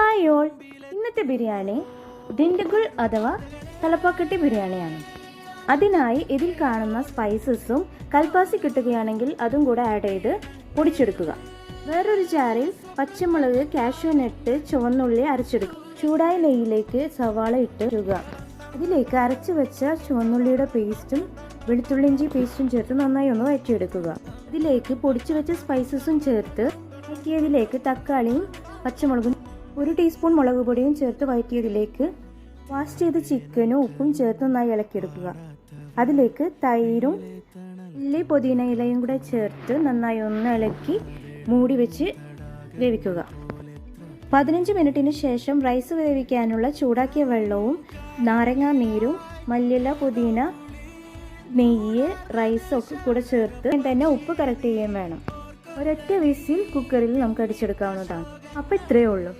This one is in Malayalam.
ഹായ് ഓൾ ഇന്നത്തെ ബിരിയാണി ദിണ്ടുഗുൾ അഥവാ തലപ്പാക്കട്ടി ബിരിയാണിയാണ്. അതിനായി ഇതിൽ കാണുന്ന സ്പൈസസും കൽപ്പാസി കിട്ടുകയാണെങ്കിൽ അതും കൂടെ ആഡ് ചെയ്ത് പൊടിച്ചെടുക്കുക. വേറൊരു ജാറിൽ പച്ചമുളക് കാഷ്യൂ നട്ട് ചുവന്നുള്ളി അരച്ചെടുക്കുക. ചൂടായ നെയ്യിലേക്ക് സവാള ഇട്ട് ഇടുക. ഇതിലേക്ക് അരച്ചു വെച്ച ചുവന്നുള്ളിയുടെ പേസ്റ്റും വെളുത്തുള്ളിഞ്ചി പേസ്റ്റും ചേർത്ത് നന്നായി ഒന്ന് വഴറ്റിയെടുക്കുക. ഇതിലേക്ക് പൊടിച്ചു വെച്ച സ്പൈസസും ചേർത്ത് ഇതിലേക്ക് തക്കാളിയും പച്ചമുളകും ഒരു ടീസ്പൂൺ മുളക് പൊടിയും ചേർത്ത് വഴറ്റിയതിലേക്ക് വാഷ് ചെയ്ത ചിക്കനും ഉപ്പും ചേർത്ത് നന്നായി ഇളക്കിയെടുക്കുക. അതിലേക്ക് തൈരും ഉള്ളി പുതിന ഇലയും കൂടെ ചേർത്ത് നന്നായി ഒന്ന് ഇളക്കി മൂടി വെച്ച് വേവിക്കുക. പതിനഞ്ച് മിനിറ്റിന് ശേഷം റൈസ് വേവിക്കാനുള്ള ചൂടാക്കിയ വെള്ളവും നാരങ്ങാ നീരും മല്ലില പുതിന നെയ്യ് റൈസൊക്കെ കൂടെ ചേർത്ത് തന്നെ ഉപ്പ് കറക്റ്റ് ചെയ്യുകയും വേണം. ഒരൊറ്റ വിസിൽ കുക്കറിൽ നമുക്ക് അടിച്ചെടുക്കാവുന്നതാണ്. അപ്പോൾ ഇത്രയേ ഉള്ളൂ.